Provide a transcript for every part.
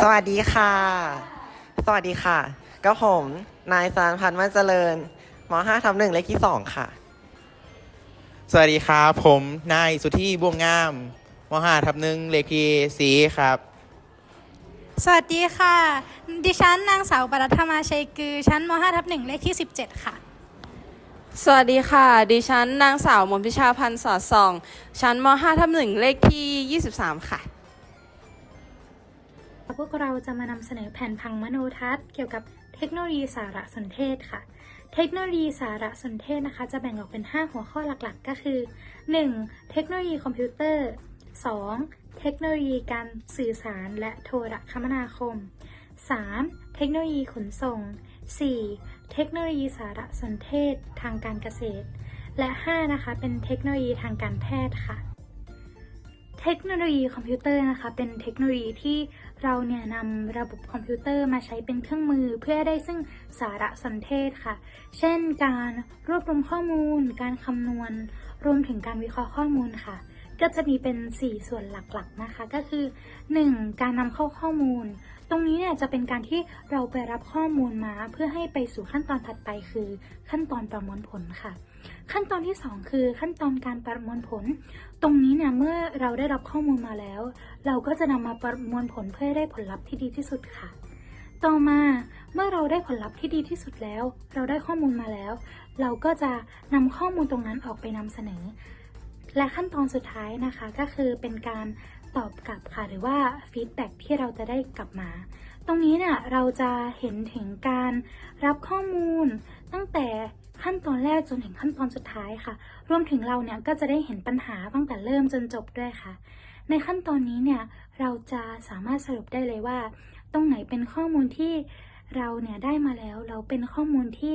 สวัสดีค่ะ สวัสดีค่ะ ก็ผม นายสารพันธ์มั่นเจริญม5ทับหนึ่งเลขที่สองค่ะ สวัสดีครับ ผมนายสุทธิบวงงามมห้าทับหนึ่งเลขที่สีครับ สวัสดีค่ะ ดิฉันนางสาวปรัตมาชัยกือ ชั้นม5ทับ1เลขที่17ค่ะ สวัสดีค่ะ ดิฉันนางสาวมนพิชาพันธ์สอดส่อง ชั้นม5ทับ1เลขที่23ค่ะ พวกเราจะมานำเสนอแผนพังมโนทัศน์เกี่ยวกับเทคโนโลยีสารสนเทศค่ะ เทคโนโลยีสารสนเทศนะคะ จะแบ่งออกเป็น 5 หัวข้อหลักๆ ก็คือ 1. เทคโนโลยีคอมพิวเตอร์ 2. เทคโนโลยีการสื่อสารและโทรคมนาคม 3. เทคโนโลยีขนส่ง 4. เทคโนโลยีสารสนเทศทางการเกษตร และ 5 นะคะ เป็นเทคโนโลยีทางการแพทย์ค่ะ เทคโนโลยีคอมพิวเตอร์นะคะ เป็นเทคโนโลยีที่เราเนี่ยนำระบบคอมพิวเตอร์มาใช้เป็นเครื่องมือเพื่อได้ซึ่งสารสนเทศค่ะ เช่น การรวบรวมข้อมูล การคำนวณ รวมถึงการวิเคราะห์ข้อมูลค่ะ ก็จะมีเป็น 4 ส่วนหลักๆนะคะ ก็คือ 1. การนำเข้าข้อมูล ตรงนี้เนี่ยจะเป็นการที่เราไปรับข้อมูลมาเพื่อให้ไปสู่ขั้นตอนถัดไปคือ ขั้นตอนประมวลผลค่ะ ขั้นตอนที่ 2 คือขั้นตอนการประมวลผล ตรงนี้เนี่ยเมื่อเราได้รับข้อมูลมาแล้ว เราก็จะนำมาประมวลผลเพื่อได้ผลลัพธ์ที่ดีที่สุดค่ะต่อมาเมื่อเราได้ผลลัพธ์ที่ดีที่สุดแล้ว เราได้ข้อมูลมาแล้ว เราก็จะนำข้อมูลตรงนั้นออกไปนำเสนอ และขั้นตอนสุดท้ายนะคะก็คือเป็นการตอบกลับค่ะ หรือว่าฟีดแบ็กที่เราจะได้กลับมา ตรงนี้เนี่ยเราจะเห็นถึงการรับข้อมูล ตั้งแต่ขั้นตอนแรกจนถึงขั้นตอนสุดท้ายค่ะ รวมถึงเราเนี่ยก็จะได้เห็นปัญหาตั้งแต่เริ่มจนจบด้วยค่ะ ในขั้นตอนนี้เนี่ยเราจะสามารถสรุปได้เลยว่า ตรงไหนเป็นข้อมูลที่เราเนี่ยได้มาแล้วเราเป็นข้อมูลที่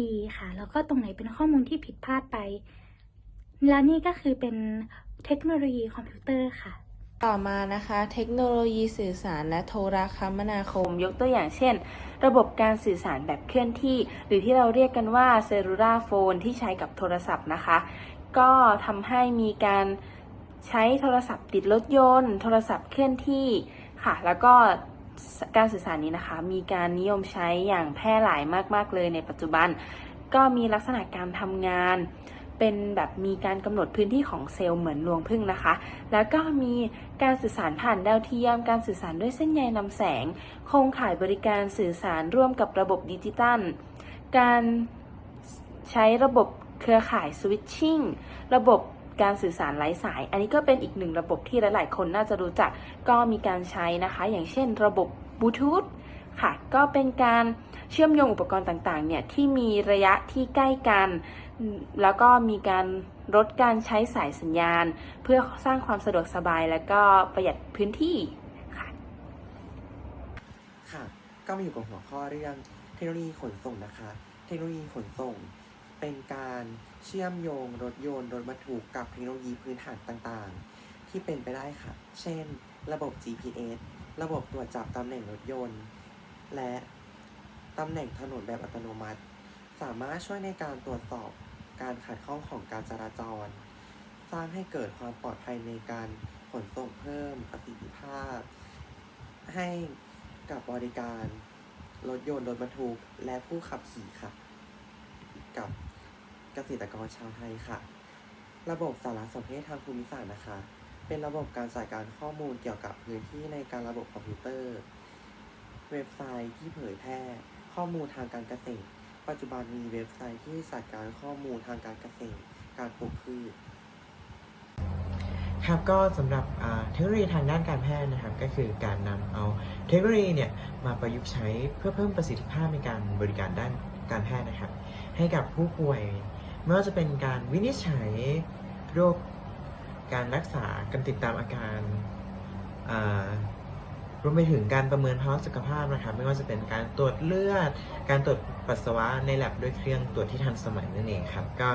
ดีค่ะ แล้วก็ตรงไหนเป็นข้อมูลที่ผิดพลาดไป และนี่ก็คือเป็นเทคโนโลยีคอมพิวเตอร์ค่ะ ต่อมานะคะ เทคโนโลยีสื่อสารและโทรคมนาคม ยกตัวอย่างเช่น ระบบการสื่อสารแบบเคลื่อนที่ หรือที่เราเรียกกันว่าเซลูราโฟนที่ใช้กับโทรศัพท์นะคะ ก็ทำให้มีการใช้โทรศัพท์ติดรถยนต์ โทรศัพท์เคลื่อนที่ค่ะ แล้วก็การสื่อสารนี้นะคะ มีการนิยมใช้อย่างแพร่หลายมาก ๆ เลยในปัจจุบัน ก็มีลักษณะการทำงาน เป็นแบบมีการกำหนดพื้นที่ของเซลล์เหมือนรวงผึ้งนะคะ แล้วก็มีการสื่อสารผ่านดาวเทียม การสื่อสารด้วยเส้นใยนำแสง โครงข่ายบริการสื่อสารร่วมกับระบบดิจิตัล การใช้ระบบเครือข่ายสวิตชิ่ง ระบบการสื่อสารไร้สาย อันนี้ก็เป็นอีกหนึ่งระบบที่หลาย ๆ คนน่าจะรู้จัก ก็มีการใช้นะคะ อย่างเช่น ระบบบลูทูธค่ะ ก็เป็นการ เชื่อมโยงอุปกรณ์ต่างๆเนี่ยที่มีระยะที่ใกล้กัน แล้วก็มีการลดการใช้สายสัญญาณ เพื่อสร้างความสะดวกสบายและก็ประหยัดพื้นที่ค่ะค่ะ ก็มาอยู่กับหัวข้อเรื่องเทคโนโลยีขนส่งนะคะ เทคโนโลยีขนส่ง เป็นการเชื่อมโยงรถยนต์รถบรรทุกกับเทคโนโลยีพื้นฐานต่างๆ ที่เป็นไปได้ค่ะ เช่น ระบบ GPS ระบบตรวจจับตำแหน่งรถยนต์ และ ตำแหน่งถนนแบบอัตโนมัติ สามารถช่วยในการตรวจสอบการขัดข้องของการจราจร สร้างให้เกิดความปลอดภัยในการขนส่งเพิ่มประสิทธิภาพ ให้กับบริการ รถยนต์รถบรรทุกและผู้ขับขี่ค่ะ กับเกษตรกรชาวไทยค่ะ ระบบสารสนเทศทางภูมิศาสตร์นะคะ เป็นระบบการจัดการข้อมูลเกี่ยวกับพื้นที่ในการระบบคอมพิวเตอร์ เว็บไซต์ที่เผยแพร่ ข้อมูลทางการเกษตร ปัจจุบันมีเว็บไซต์ที่จัดการข้อมูลทางการเกษตร การปลูกพืชครับก็สำหรับเทคโนโลยีทางด้านการแพทย์นะครับ ก็คือการนำเอาเทคโนโลยีเนี่ยมาประยุกต์ใช้เพื่อเพิ่มประสิทธิภาพในการบริการด้านการแพทย์นะครับ ให้กับผู้ป่วยไม่ว่าจะเป็นการวินิจฉัยโรคการรักษาการติดตามอาการ รวมไปถึงการประเมินภาวะสุขภาพนะครับไม่ว่าจะเป็นการตรวจเลือด การตรวจปัสสาวะในแลบด้วยเครื่องตรวจที่ทันสมัยนั่นเองครับ ก็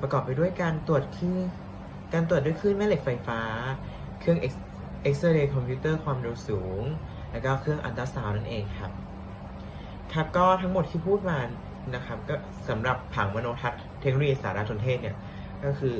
ประกอบไปด้วยการตรวจที่การตรวจด้วยคลื่นแม่เหล็กไฟฟ้า เครื่องเอ็กซเรย์คอมพิวเตอร์ความเร็วสูง แล้วก็เครื่องอัลตราซาวน์นั่นเองครับ ครับก็ทั้งหมดที่พูดมานะครับก็สำหรับผังมโนทัศน์เทคโนโลยีสารสนเทศเนี่ยก็คือ